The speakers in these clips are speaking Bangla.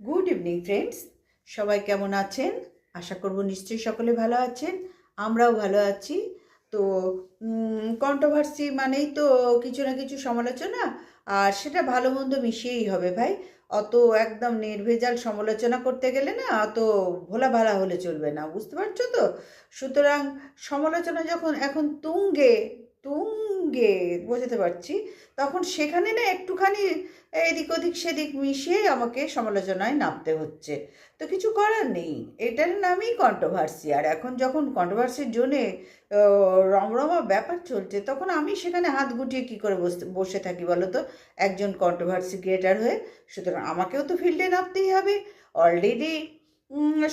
গুড ইভিনিং ফ্রেন্ডস সবাই কেমন আছেন? আশা করব নিশ্চয়ই সকলে ভালো আছেন। আমরাও ভালো আছি। তো কন্ট্রোভার্সি মানেই তো কিছু না কিছু সমালোচনা। আর সেটা ভালো মন্দ মিশিয়েই হবে ভাই। অত একদম নির্ভেজাল সমালোচনা করতে গেলে না অত ভোলা ভালা হলে চলবে না, বুঝতে পারছ তো? সুতরাং সমালোচনা যখন এখন তুঙ্গে তুঙ্গে বোঝাতে পারছি, তখন সেখানে না একটুখানি এদিক ওদিক সেদিক মিশিয়ে আমাকে সমালোচনায় নামতে হচ্ছে। তো কিছু করার নেই, এটার নামই কন্ট্রোভার্সি আর এখন যখন কন্ট্রোভার্সির জন্যে রমরমা ব্যাপার চলছে, তখন আমি সেখানে হাত গুটিয়ে কী করে বসে বসে থাকি বলো তো? একজন কন্ট্রোভার্সি ক্রিয়েটার হয়ে, সুতরাং আমাকেও তো ফিল্ডে নামতেই হবে। অলরেডি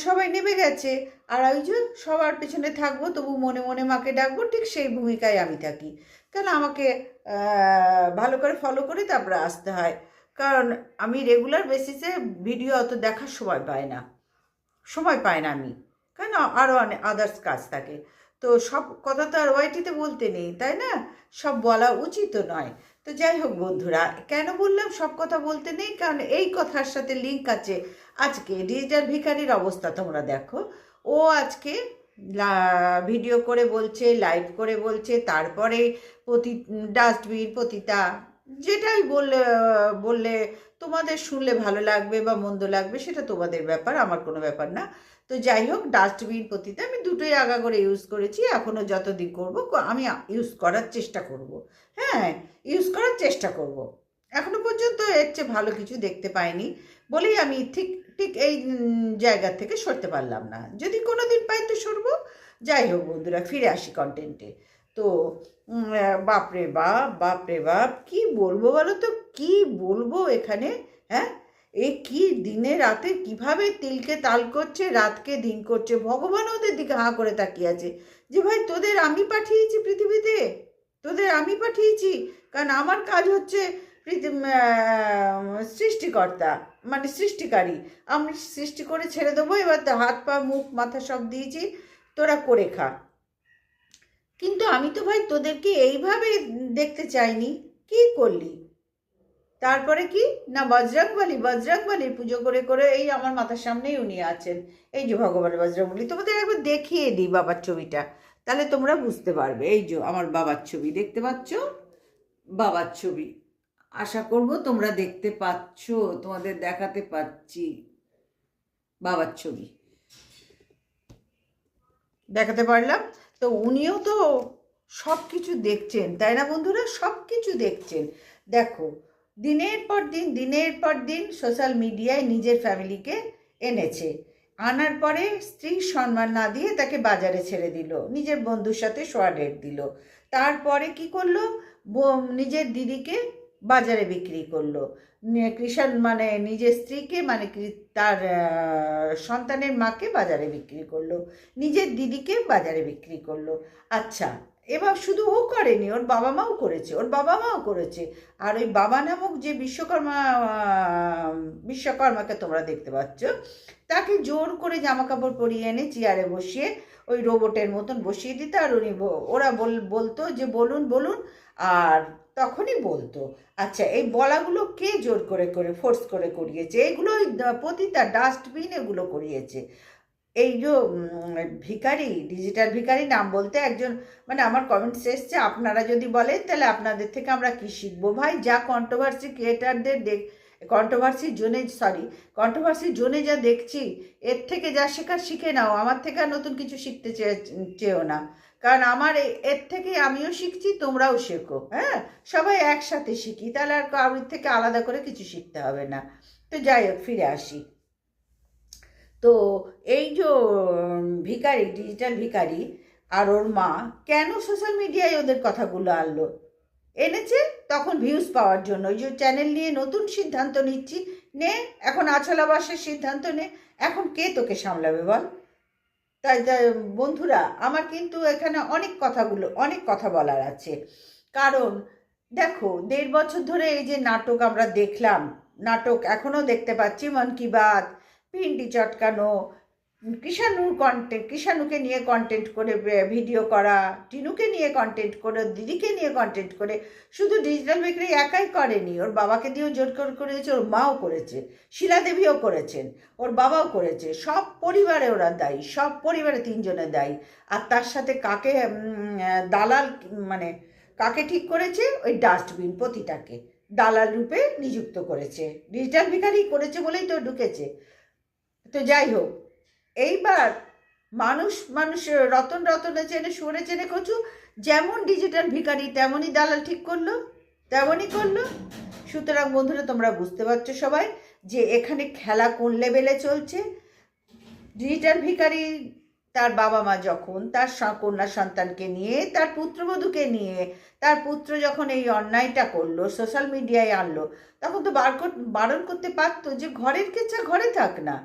সবাই নেমে গেছে। আর ওই যে সবার পেছনে থাকব, তবু মনে মনে মাকে ডাকবো, ঠিক সেই ভূমিকায় আমি থাকি। কেন আমাকে ভালো করে ফলো করে তারপরে আসতে হয়। কারণ আমি রেগুলার বেসিসে ভিডিও অত দেখার সময় পাই না। সময় পাই না আমি। কেন আরও অনেক আদার্স কাজ থাকে। তো সব কথা তো আর ওয়াইটিতে বলতে নেই, তাই না? সব বলা উচিত নয়। তো যাই হোক বন্ধুরা, কেন বললাম সব কথা বলতে নেই? কারণ এই কথার সাথে লিঙ্ক আছে। আজকে ডিজিটাল ভিখারির অবস্থা তোমরা দেখো। ও আজকে ভিডিও করে বলছে লাইভ করে বলছে, তারপরে পতি ডাস্টবিন পতিতা, যেটাই বললে বললে তোমাদের শুনলে ভালো লাগবে বা মন্দ লাগবে, সেটা তোমাদের ব্যাপার, আমার কোনো ব্যাপার না। তো যাই হোক ডাস্টবিন পতিতা আমি দুটোই আগা করে ইউজ করেছি এখনও যতদিন করব আমি ইউজ করার চেষ্টা করব। হ্যাঁ ইউজ করার চেষ্টা করব। এখনও পর্যন্ত এর চেয়ে ভালো কিছু দেখতে পাইনি, বলেই আমি ঠিক ঠিক এই জায়গা থেকে সরতে পারলাম না। যদি কোনো দিন পাই তো সরবো। যাই হোক বন্ধুরা, ফিরে আসি কন্টেন্টে তো বাপরে বাপ বাপরে বাপ, কি বলব বলো তো? কি বলব এখানে? হ্যাঁ এ কি দিনে রাতে কীভাবে তিলকে তাল করছে, রাতকে দিন করছে? ভগবান ওদের দিকে হাঁ করে তাকিয়ে আছে। যে ভাই, তোদের আমি পাঠিয়েছি পৃথিবীতে। তোদের আমি পাঠিয়েছি। কারণ আমার কাজ হচ্ছে সৃষ্টিকর্তা মানে সৃষ্টিকারী। আমি সৃষ্টি করে ছেড়ে দেবো, এবার হাত, পা, মুখ, মাথা সব দিয়েছি, তোরা করে খা। কিন্তু আমি তো ভাই তোদেরকে এইভাবে দেখতে চাইনি। কি করলি? তারপরে কি? না, বজরংবলী, বজরংবলীর পুজো করে করে এই আমার মাথার সামনেই উনি আছেন। এই যে ভগবানের বজরংবলী, তোমাদের একবার দেখিয়ে দিই বাবার ছবিটা। তাহলে তোমরা বুঝতে পারবে। এই যে আমার বাবার ছবি, দেখতে পাচ্ছ? বাবার ছবি। আশা করব তোমরা দেখতে পাচ্ছ, তোমাদের দেখাতে পাচ্ছি বাবার ছবি। দেখাতে পারলাম? তো উনিও তো সব কিছু দেখছেন, তাই না বন্ধুরা? সব কিছু দেখছেন। দেখো দিনের পর দিন, দিনের পর দিন সোশ্যাল মিডিয়ায় নিজের ফ্যামিলিকে এনেছে। আনার পরে স্ত্রী সম্মান না দিয়ে তাকে বাজারে ছেড়ে দিল। নিজের বন্ধুর সাথে সোয়া ডেট দিল। তারপরে কি করল? নিজের দিদিকে বাজারে বিক্রি করল। কৃষণ মানে নিজের স্ত্রীকে মানে তার সন্তানের মাকে বাজারে বিক্রি করল। নিজের দিদিকে বাজারে বিক্রি করল। আচ্ছা এবার শুধু ও করেনি, ওর বাবা মাও করেছে, ওর বাবা মাও করেছে। আর ওই বাবা নামক যে বিশ্বকর্মা বিশ্বকর্মাকে তোমরা দেখতে পাচ্ছ, তাকে জোর করে জামা কাপড় পরিয়ে এনে চেয়ারে বসিয়ে ওই রোবটের মতন বসিয়ে দিত। আর উনি ওরা বল, বলতো যে, বলুন বলুন। আর তখনই বলতো আচ্ছা এই বলাগুলো কে জোর করে করে ফোর্স করে করিয়েছে? এগুলো প্রতিটা ডাস্টবিন এগুলো করিয়েছে। এই যে ভিকারি ডিজিটাল ভিকারি নাম বলতে একজন মানে আমার কমেন্টস এসছে, আপনারা যদি বলেন তাহলে আপনাদের থেকে আমরা কী শিখব? ভাই, যা কন্ট্রোভার্সি ক্রিয়েটারদের দেখ কন্ট্রোভার্সির জোনে সরি কন্ট্রোভার্সির জোনে যা দেখছি, এর থেকে যা শেখার শিখে নাও, আমার থেকে আর নতুন কিছু শিখতে চেয়েও না। কারণ আমার এর থেকে আমিও শিখছি, তোমরাও শেখো হ্যাঁ? সবাই একসাথে শিখি, তাহলে আর কারোর থেকে আলাদা করে কিছু শিখতে হবে না। তো যাই হোক, ফিরে আসি। তো এই যে ভিকারি ডিজিটাল ভিকারি আর ওর মা কেন সোশ্যাল মিডিয়ায় ওদের কথাগুলো আনলো? এনেছে, তখন ভিউজ পাওয়ার জন্য। ওই যে চ্যানেল নিয়ে নতুন সিদ্ধান্ত নিচ্ছি, নে, এখন আছলাবাসের সিদ্ধান্ত নে, এখন কে তোকে সামলাবে বল? তাই, বন্ধুরা, আমার কিন্তু এখানে অনেক কথাগুলো, অনেক কথা বলার আছে। কারণ, দেখো, দেড় বছর ধরে এই যে নাটক আমরা দেখলাম, নাটক এখনও দেখতে পাচ্ছি, মন কি বাত। পিন্ডি চটকানো, কৃষাণুর কন্টেন্ট কৃষাণুকে নিয়ে কন্টেন্ট করে ভিডিও করা, টিনুকে নিয়ে কন্টেন্ট করে, দিদিকে নিয়ে কন্টেন্ট করে, শুধু ডিজিটাল বিক্রি একাই করেনি, ওর বাবাকে দিয়েও জোর করে করেছে, ওর মাও করেছে, শিলা দেবীও করেছেন, ওর বাবাও করেছে, সব পরিবারে ওরা দায়ী, সব পরিবারে তিনজনে দায়ী, আর তার সাথে কাকে দালাল মানে কাকে ঠিক করেছে? ওই ডাস্টবিন প্রতিটাকে, দালাল রূপে নিযুক্ত করেছে ডিজিটাল ভিকারি করেছে বলেই তো ঢুকেছে তো যাই হোক এইবার মানুষ মানুষ রতন রতনে চেনে সুরে চেনে কচু, যেমন ডিজিটাল ভিখারি, তেমনই দালাল ঠিক করল, তেমনই করল। সুতরাং বন্ধুরা, তোমরা বুঝতে পারছ সবাই যে এখানে খেলা কোন লেভেলে চলছে। ডিজিটাল ভিকারি তার বাবা মা যখন, তার কন্যা সন্তানকে নিয়ে, তার পুত্রবধূকে নিয়ে, তার পুত্র যখন এই অন্যায়টা করল সোশ্যাল মিডিয়ায় আনলো, তখন তো বার বারণ করতে পারতো যে ঘরের কেচ্ছা ঘরে থাক না।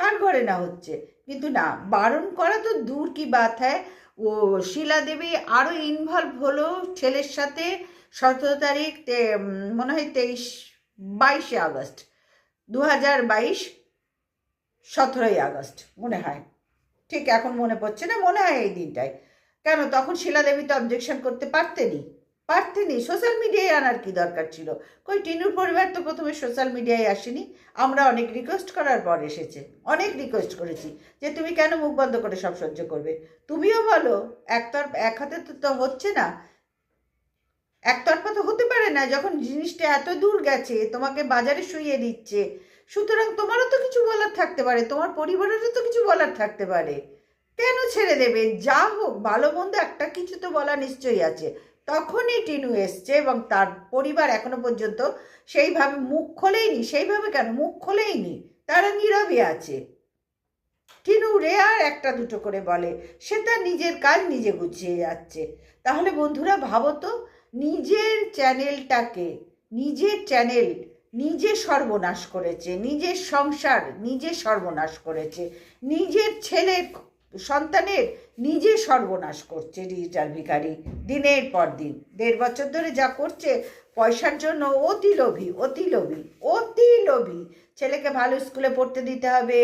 কার ঘরে না হচ্ছে? কিন্তু না, বারণ করা তো দূর কি বাত হ্যায় ও শিলা দেবী আরও ইনভলভ হলো ছেলের সাথে সতেরো তারিখ মনে হয় তেইশ, বাইশে আগস্ট দু হাজার বাইশ সতেরোই আগস্ট, মনে হয়। ঠিক এখন মনে পড়ছে না? মনে হয় এই দিনটায়। কেন? তখন শিলা দেবী তো অবজেকশন করতে পারতেনি পারতেনি সোশ্যাল মিডিয়ায় আনার কি দরকার ছিল? কই, টিনুর পরিবার তো প্রথমে সোশ্যাল মিডিয়ায় আসেনি। আমরা অনেক রিকোয়েস্ট করার পর এসেছে। অনেক রিকোয়েস্ট করেছি যে, তুমি কেন মুখ বন্ধ করে সব সহ্য করবে? তুমিও বলো একতর এক হাতে তো তো হচ্ছে না। একতরফা তো হতে পারে না, যখন জিনিসটা এত দূর গেছে, তোমাকে বাজারে শুইয়ে দিচ্ছে। সুতরাং তোমারও তো কিছু বলার থাকতে পারে, তোমার পরিবারেরও তো কিছু বলার থাকতে পারে। কেন ছেড়ে দেবে? যা হোক, ভালো মন্দ একটা কিছু তো বলা নিশ্চয়ই আছে। তখনই টিনু এসছে এবং তার পরিবার এখনও পর্যন্ত সেইভাবে মুখ খোলেইনি। সেইভাবে কেন? মুখ খোলেইনি। তারা নীরবে আছে। টিনু রেয়ার একটা দুটো করে বলে, সে তার নিজের কাজ নিজে গুছিয়ে যাচ্ছে। তাহলে বন্ধুরা ভাবো তো, নিজের চ্যানেলটাকে, নিজের চ্যানেল নিজে সর্বনাশ করেছে, নিজের সংসার নিজে সর্বনাশ করেছে, নিজের ছেলের সন্তানের নিজে সর্বনাশ করছে ডিজিটাল ভিখারি। দিনের পর দিন। দেড় বছর ধরে যা করছে, পয়সার জন্য অতি লোভী অতি লোভী অতি লোভী। ছেলেকে ভালো স্কুলে পড়তে দিতে হবে।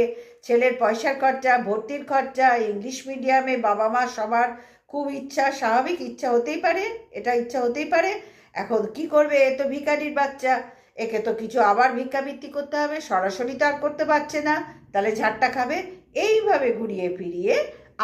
ছেলের পয়সার খরচা, ভর্তির খরচা ইংলিশ মিডিয়ামে বাবা মা সবার খুব ইচ্ছা, স্বাভাবিক ইচ্ছা হতেই পারে, এটা ইচ্ছা হতেই পারে। এখন কি করবে এ তো ভিখারির বাচ্চা। একে তো কিছু আবার ভিক্ষাবৃত্তি করতে হবে, সরাসরি তো আর করতে পারছে না। তাহলে ঝাড়টা খাবে। এইভাবে ঘুরিয়ে ফিরিয়ে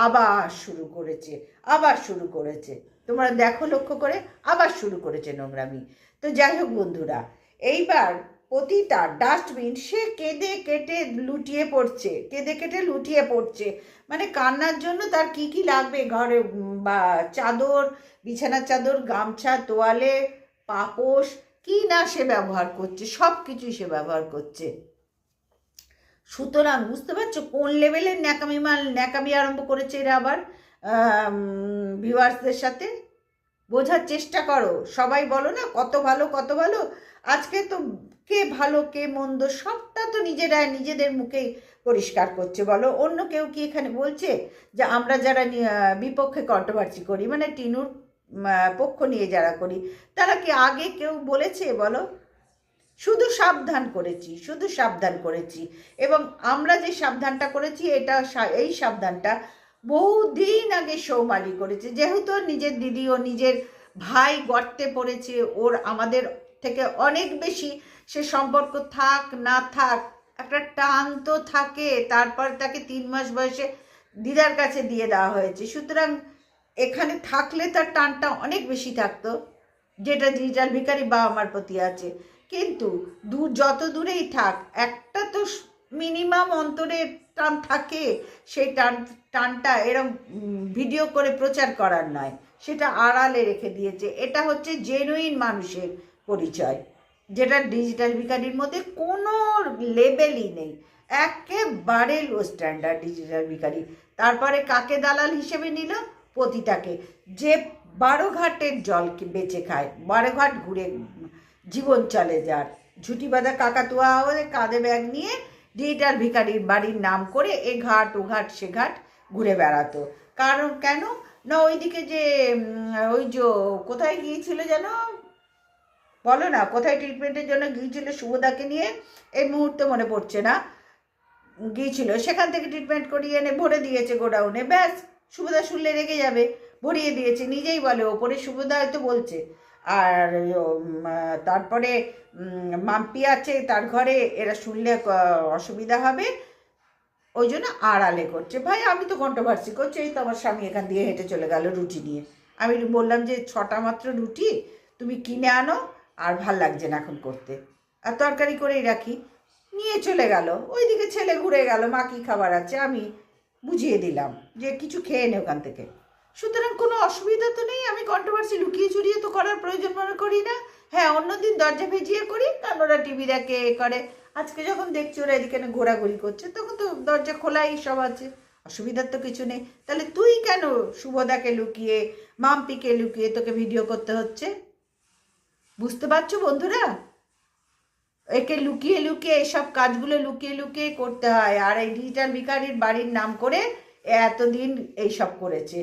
আবার শুরু করেছে, আবার শুরু করেছে। তোমরা দেখো লক্ষ্য করে, আবার শুরু করেছে নোংরামি। তো যাই হোক বন্ধুরা, এইবার প্রতিটা ডাস্টবিন সে কেঁদে কেটে লুটিয়ে পড়ছে, কেঁদে কেটে লুটিয়ে পড়ছে। মানে কান্নার জন্য তার কি কি লাগবে? ঘরে বা চাদর, বিছানার চাদর, গামছা, তোয়ালে, পাপোশ, কি না সে ব্যবহার করছে? সব কিছুই সে ব্যবহার করছে। সুতরাং বুঝতে পারছ? কোন লেভেলের ন্যাকামি মাল ন্যাকামি আরম্ভ করেছে এরা আবার? ভিউয়ার্সদের সাথে? বোঝার চেষ্টা করো। সবাই বলো না, কত ভালো কত ভালো? আজকে তো কে ভালো, কে মন্দ, সবটা তো নিজেরা নিজেদের মুখেই পরিষ্কার করছে, বলো। অন্য কেউ কি এখানে বলছে যে আমরা যারা বিপক্ষে কন্ট্রোভার্সি করি মানে টিনুর পক্ষ নিয়ে যারা করি, তারা কি আগে কেউ বলেছে, বলো? শুধু সাবধান করেছি, শুধু সাবধান করেছি। এবং আমরা যে সাবধানটা করেছি, এটা এই সাবধানটা বহুদিন আগে সৌমালি করেছে। যেহেতু নিজের দিদি ও নিজের ভাই গর্তে পড়েছে, ওর আমাদের থেকে অনেক বেশি সে সম্পর্ক থাক না থাক, একটা টান তো থাকে। তারপর তাকে তিন মাস বয়সে দিদার কাছে দিয়ে দেওয়া হয়েছে। সুতরাং এখানে থাকলে তার টানটা অনেক বেশি থাকতো, যেটা ডিজিটাল ভিখারি বাবা মার প্রতি আছে। কিন্তু দূর, যত দূরেই থাক, একটা তো মিনিমাম অন্তরের টান থাকে, সেই টান, টানটা এরম ভিডিও করে প্রচার করার নয়। সেটা আড়ালে রেখে দিয়েছে। এটা হচ্ছে জেনুইন মানুষের পরিচয়, যেটা ডিজিটাল ভিখারির মধ্যে কোনো লেবেলই নেই। একেবারে লো স্ট্যান্ডার্ড ডিজিটাল ভিখারি। তারপরে কাকে দালাল হিসেবে নিল? পতিটাকে যে বারো ঘাটের জল বেঁচে খায়, বারো ঘাট ঘুরে জীবন চলে যার। ঝুটি বাঁধা কাকাতুয়া হয়ে কাঁধে ব্যাগ নিয়ে ডিজিটাল ভিখারির বাড়ির নাম করে এ ঘাট, ও ঘাট, সে ঘাট ঘুরে বেড়াতো। কারণ কেন? না, ওইদিকে যে ওই যে, কোথায় গিয়েছিল যেন? বলো না, কোথায় ট্রিটমেন্টের জন্য গিয়েছিল শুভদাকে নিয়ে? এই মুহূর্তে মনে পড়ছে না। গিয়েছিল, সেখান থেকে ট্রিটমেন্ট করিয়ে এনে ভরে দিয়েছে গোডাউনে। ব্যাস, সুবিধা শুনলে রেগে যাবে। ভরিয়ে দিয়েছে। নিজেই বলে, ওপরে সুবিধা হয়তো বলছে আর তারপরে মাম্পি আছে তার ঘরে, এরা শুনলে অসুবিধা হবে। ওই জন্য আড়ালে করছে। ভাই, আমি তো কন্ট্রোভার্সি করছি, এই তো আমার স্বামী এখান দিয়ে হেঁটে চলে গেল রুটি নিয়ে। আমি বললাম যে, ছটা মাত্র রুটি, তুমি কিনে আনো, আর ভালো লাগছে না এখন করতে। আর তরকারি করেই রাখি। নিয়ে চলে গেল। ওইদিকে ছেলে ঘুরে গেল, মা কী খাবার আছে আমি বুঝিয়ে দিলাম, যে কিছু খেয়ে নে ওখান থেকে। সুতরাং কোনো অসুবিধা তো নেই, আমি কন্ট্রোভার্সি লুকিয়ে চুরিয়ে তো করার প্রয়োজন মনে করি না। হ্যাঁ অন্যদিন দরজা ভেজিয়ে করি কারণ ওরা টিভি দেখে এ করে। আজকে যখন দেখছি ওরা এদিকে ঘোরাঘুরি করছে, তখন তো দরজা খোলাই সব আছে, অসুবিধার তো কিছু নেই। তাহলে তুই কেন শুভদাকে লুকিয়ে, মাম্পিকে লুকিয়ে তোকে ভিডিও করতে হচ্ছে? বুঝতে পারছ বন্ধুরা? একে লুকিয়ে লুকিয়ে এইসব কাজগুলো লুকিয়ে লুকিয়ে করতে হয়, আর এই ডিজিটাল ভিকারির বাড়ির নাম করে এতদিন এইসব করেছে।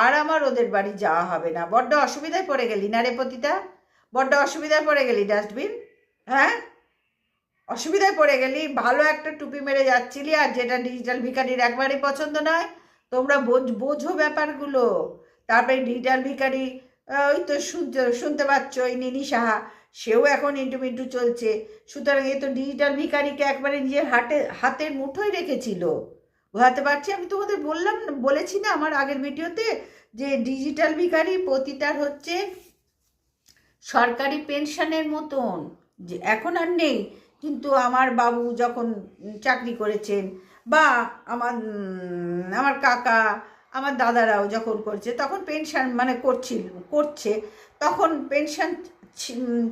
আর আমার ওদের বাড়ি যাওয়া হবে না। বড্ড অসুবিধায় পড়ে গেলি না রে পতিতা? বড্ড অসুবিধায় পড়ে গেলি ডাস্টবিন? হ্যাঁ? অসুবিধায় পড়ে গেলি? ভালো একটা টুপি মেরে যাচ্ছিলি আর যেটা ডিজিটাল ভিকারির একবারই পছন্দ নয়, তোমরা বোঝ, বোঝো ব্যাপারগুলো। তারপরে ডিজিটাল ভিকারি ওই তো শুনতে শুনতে পাচ্ছ ওই নিনি সাহা, সেও এখন ইন্টু মিন্টু চলছে। সুতরাং এ তো ডিজিটাল ভিকারিকে একবারে নিজের হাতে হাতের মুঠোয় রেখেছিল। বোঝাতে পারছি? আমি তোমাদের বললাম বলেছি না আমার আগের ভিডিওতে যে ডিজিটাল ভিকারি প্রতিটার হচ্ছে সরকারি পেনশনের মতন। যে এখন আর নেই, কিন্তু আমার বাবু যখন চাকরি করেছেন বা আমার আমার কাকা, আমার দাদারাও যখন করছে, তখন পেনশন মানে করছিল, করছে, তখন পেনশন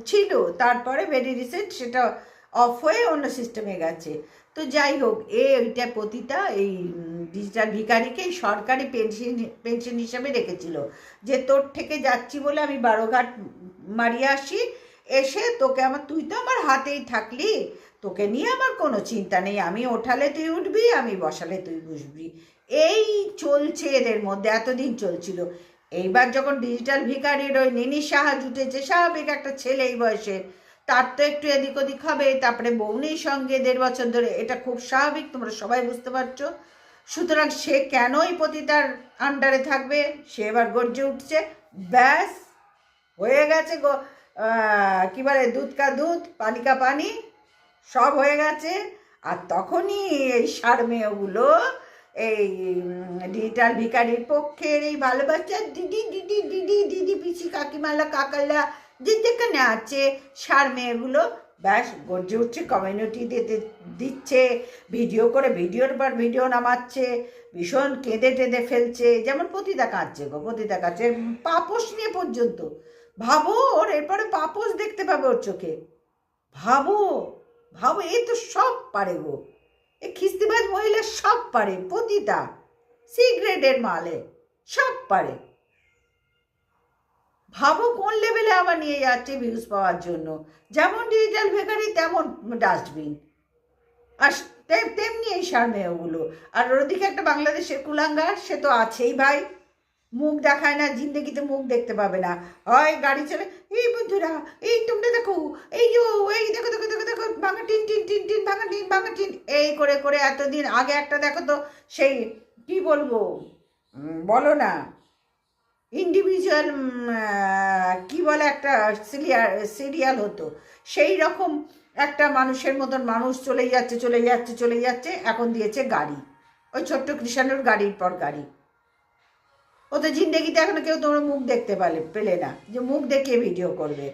ছিল, তারপরে ভেরি রিসেন্ট সেটা অফ হয়ে অন্য সিস্টেমে গেছে। তো যাই হোক, এ ওইটা প্রতিটা এই ডিজিটাল ভিকারিকে সরকারি পেনশন পেনশন হিসাবে রেখেছিল। যে তোর থেকে যাচ্ছি বলে আমি বারোঘাট মারিয়ে আসি, এসে তোকে আমার, তুই তো আমার হাতেই থাকলি, তোকে নিয়ে আমার কোনো চিন্তা নেই, আমি ওঠালে তুই উঠবি, আমি বসালে তুই বসবি। এই চলছে এদের মধ্যে, এতদিন চলছিল। এইবার যখন ডিজিটাল ভিকারির ওই নিনি সাহা জুটেছে স্বাভাবিক একটা ছেলে এই বয়সে তার তো একটু এদিক ওদিক হবে, তারপরে বৌনির সঙ্গে দেড় বছর ধরে, এটা খুব স্বাভাবিক, তোমরা সবাই বুঝতে পারছ। সুতরাং সে কেনই পতিতার আন্ডারে থাকবে, সে এবার গর্জে উঠছে, ব্যাস, হয়ে গেছে কি বলে, দুধ কা দুধ, পানি কা পানি, সব হয়ে গেছে। আর তখনই এই সার মেয়েগুলো, এই ডিজিটাল ভিকারির পক্ষের এই ভালোবাসা দিদি দিদি দিদি দিদি, পিসি, কাকিমালা, কাকালা যে যেখানে আছে সার মেয়েগুলো ব্যাস গর্জে উঠছে কমিউনিটি দিতে দিচ্ছে ভিডিও করে ভিডিওর পর ভিডিও নামাচ্ছে, ভীষণ কেঁদে টেঁদে ফেলছে। যেমন পতিতা কাঁদছে গো, পতিতা কাঁদছে, পাপোশ নিয়ে পর্যন্ত। ভাবো, ওর এরপরে পাপোশ দেখতে পাবে ওর চোখে। ভাবো ভাবো, এ তো সব পারে গো। এ খিস্তিবাজ মহিলা সব পারে, পতিতা সি গ্রেডের মালে, সব পারে। ভাবো কোন লেভেলে আবার নিয়ে যাচ্ছে ভিউজ পাওয়ার জন্য। যেমন ডিজিটাল ভেকারি তেমন ডাস্টবিন আর তেমনি এই মেয়েগুলো আর ওদিকে একটা বাংলাদেশের কুলাঙ্গার, সে তো আছেই ভাই। মুখ দেখায় না, জিন্দগিতে মুখ দেখতে পাবে না। হয় গাড়ি চলে, এই বন্ধুরা, এই তোমরা দেখো, এই যে, এই দেখো দেখো দেখো দেখো, ভাঙা টিন টিন টিন টিন, ভাঙা টিন ভাঙা টিন। এই করে করে এতদিন আগে একটা দেখো তো, সেই কি বলব? বলো না। ইন্ডিভিজুয়াল কি বলে একটা সিরিয়াল সিরিয়াল হতো। সেই রকম একটা মানুষের মতন মানুষ চলে যাচ্ছে চলে যাচ্ছে চলে যাচ্ছে, এখন দিয়েছে গাড়ি। ওই ছোট্ট কৃষাণুর গাড়ির পর গাড়ি। ও তো জিন্দেগিতে এখনও কেউ তোমার মুখ দেখতে পেলে পেলে না। যে মুখ দেখিয়ে ভিডিও করবে।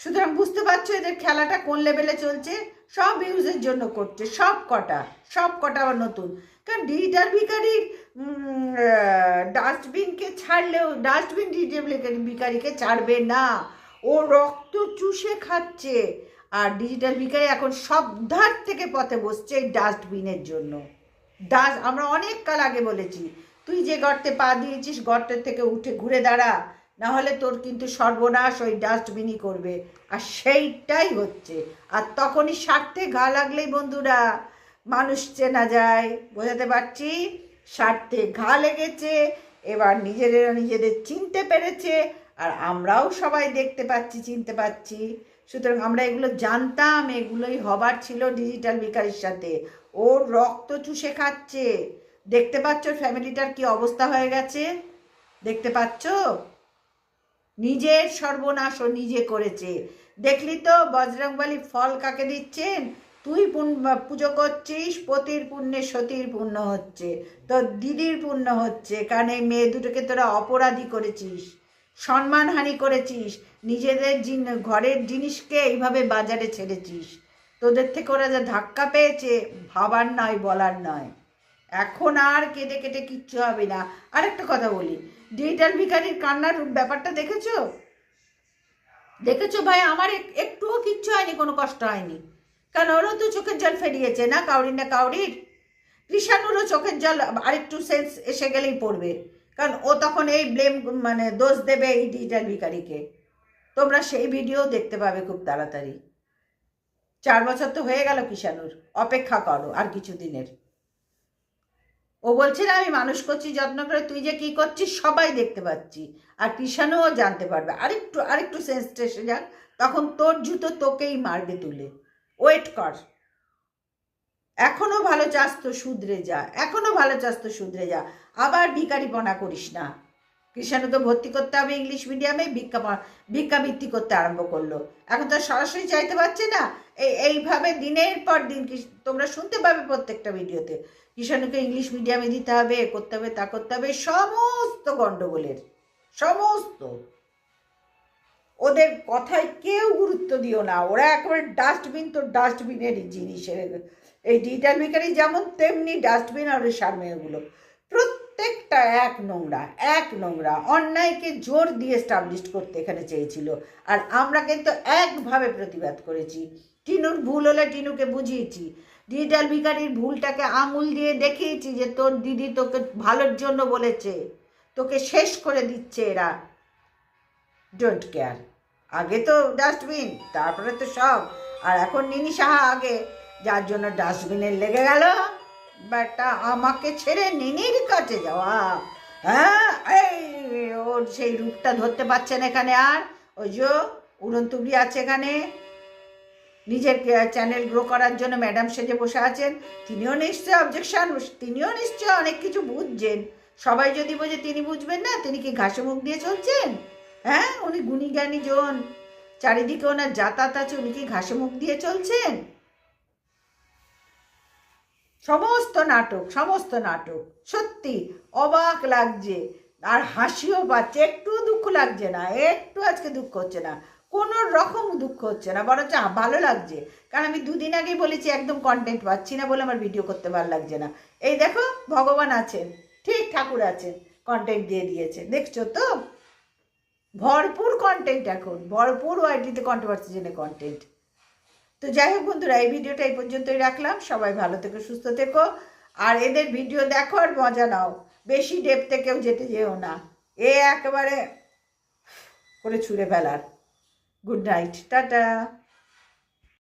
সুতরাং বুঝতে পারছ এদের খেলাটা কোন লেভেলে চলছে? সব ভিউজের জন্য করছে, সব কটা সব কটা আবার নতুন। কারণ ডিজিটাল ভিকারির ডাস্টবিনকে ছাড়লেও ডাস্টবিন ডিজিটাল ভিকারিকে ছাড়বে না। ও রক্ত চুষে খাচ্ছে। আর ডিজিটাল ভিকারি এখন সব ধার থেকে পথে বসছে এই ডাস্টবিনের জন্য। ডাস্ট আমরা অনেক কাল আগে বলেছি, তুই যে গর্তে পা দিয়েছিস, গর্তের থেকে উঠে ঘুরে দাঁড়া। না হলে তোর কিন্তু সর্বনাশ ওই ডাস্টবিনই করবে। আর সেইটাই হচ্ছে। আর তখনই স্বার্থে ঘা লাগলেই বন্ধুরা, মানুষ চেনা যায়। বোঝাতে পারছি? স্বার্থে ঘা লেগেছে, এবার নিজেরা নিজেদের চিনতে পেরেছে, আর আমরাও সবাই দেখতে পাচ্ছি, চিনতে পাচ্ছি। সুতরাং আমরা এগুলো জানতাম, এগুলোই হবার ছিল ডিজিটাল ভিকারির সাথে। ওর রক্ত চুষে খাচ্ছে। দেখতে পাচ্ছ ফ্যামিলিটার কি অবস্থা হয়ে গেছে? দেখতে পাচ্ছ? নিজের সর্বনাশ ও নিজে করেছে। দেখলি তো, বজরংবলী ফল কাকে দিচ্ছেন? তুই পুজো করছিস, পতির পুণ্যে সতীর পুণ্য হচ্ছে। তোর দিদির পুণ্য হচ্ছে, কারণ এই মেয়ে দুটোকে তোরা অপরাধী করেছিস, সম্মানহানি করেছিস। নিজেদের ঘরের জিনিসকে এইভাবে বাজারে ছেড়েছিস। তোদের থেকে ওরা যা ধাক্কা পেয়েছে, ভাবার নয়, বলার নয়। এখন আর কেটে কেটে কিচ্ছু হবে না। আরেকটা কথা বলি ডিজিটাল ভিখারির কান্নার ব্যাপারটা দেখেছ? দেখেছ ভাই? আমার এক- একটুও কিচ্ছু হয়নি, কোনো কষ্ট হয়নি। কারণ ওরও তো চোখের জল ফেরিয়েছে না, কাউরির না কাউরির? কৃষাণুরও চোখের জল আরেকটু সেন্স এসে গেলেই পড়বে। কারণ ও তখন এই ব্লেম মানে দোষ দেবে এই ডিজিটাল ভিখারিকে। তোমরা সেই ভিডিও দেখতে পাবে খুব তাড়াতাড়ি। চার বছর তো হয়ে গেল কিষাণুর অপেক্ষা করো আর কিছু দিনের ও বলছে, না, আমি মানুষ করছি, যত্ন করে, তুই যে কি করছিস, সবাই দেখতে পাচ্ছি। আর কৃষাণও জানতে পারবে। আরেকটু আরেকটু সেন্সটেশন যাক, তখন তোর জুতো তোকেই মারবে তুলে। ওয়েট কর। এখনও ভালো চাস তো শুধরে যা এখনও ভালো চাস তো শুধরে যা। আবার ভিকারিপনা করিস না। কৃষাণু তো ভর্তি করতে হবে ইংলিশ মিডিয়ামে ভিক্ষা ভিক্ষাবৃত্তি করতে আরম্ভ করল। এখন তো সরাসরি চাইতে পারছে না। এই এইভাবে দিনের পর দিন তোমরা শুনতে পাবে প্রত্যেকটা ভিডিওতে। কিষাণুকে ইংলিশ মিডিয়ামে দিতে হবে, এ করতে হবে, তা করতে হবে, সমস্ত গণ্ডগোলের সমস্ত। ওদের কথায় কেউ গুরুত্ব দিও না। ওরা একেবারে ডাস্টবিন তো ডাস্টবিনেরই জিনিসের। এই ডিজিটাল ভিকারি যেমন, তেমনি ডাস্টবিন আর সারমেয়গুলো প্রত্যেকটা এক নোংরা এক নোংরা। অন্যায়কে জোর দিয়ে স্টাবলিশ করতে এখানে চেয়েছিল। আর আমরা কিন্তু একভাবে প্রতিবাদ করেছি। টিনুর ভুল হলে টিনুকে বুঝিয়েছি। ডিজিটাল ভিকারির ভুলটাকে আঙুল দিয়ে দেখিয়েছি যে তোর দিদি তোকে ভালোর জন্য বলেছে। তোকে শেষ করে দিচ্ছে এরা। ডোন্ট কেয়ার আগে তো ডাস্টবিন তারপরে তো সব। আর এখন নিনি সাহা আগে, যার জন্য ডাস্টবিনের লেগে গেল। ব্যাটা আমাকে ছেড়ে নিনির কাছে যাওয়া হ্যাঁ? এই, ওর সেই রূপটা ধরতে পারছেন এখানে আর? ওই যে, উড়ন্তুবড়ি আছে এখানে। নিজের চ্যানেল গ্রো করার জন্য ম্যাডাম সেজে বসে আছেন। তিনিও নিশ্চয় অবজেকশন তিনিও নিশ্চয় অনেক কিছু বুঝছেন। সবাই যদি বোঝে তিনি বুঝবেন না, তিনি কি ঘাসে মুখ দিয়ে চলছেন? হ্যাঁ? উনি গুণী জ্ঞানী জন চারিদিকে ওনার যাতায়াত আছে, উনি কি ঘাসে মুখ দিয়ে চলছেন? সমস্ত নাটক সমস্ত নাটক। সত্যি অবাক লাগছে। আর হাসিও পাচ্ছে। একটু দুঃখ লাগছে না। একটু আজকে দুঃখ হচ্ছে না। কোনো রকম দুঃখ হচ্ছে না। বরঞ্চ ভালো লাগছে। কারণ আমি দুদিন আগেই বলেছি, একদম কন্টেন্ট পাচ্ছি না বলে আমার ভিডিও করতে ভালো লাগছে না। এই দেখো, ভগবান আছেন। ঠিক ঠাকুর আছেন। কন্টেন্ট দিয়ে দিয়েছে দেখছ তো? ভরপুর কন্টেন্ট এখন। ভরপুর ওয়াইটিতে কন্ট্রোভার্সি জন্য কন্টেন্ট তো যাই হোক বন্ধুরা, এই ভিডিওটা এই পর্যন্তই রাখলাম। সবাই ভালো থেকো, সুস্থ থেকো। আর এদের ভিডিও দেখো আর মজা নাও। বেশি ডেপতে কেউ যেতে যেও না। এ একেবারে করে ছুঁড়ে ফেলার। Good night tata.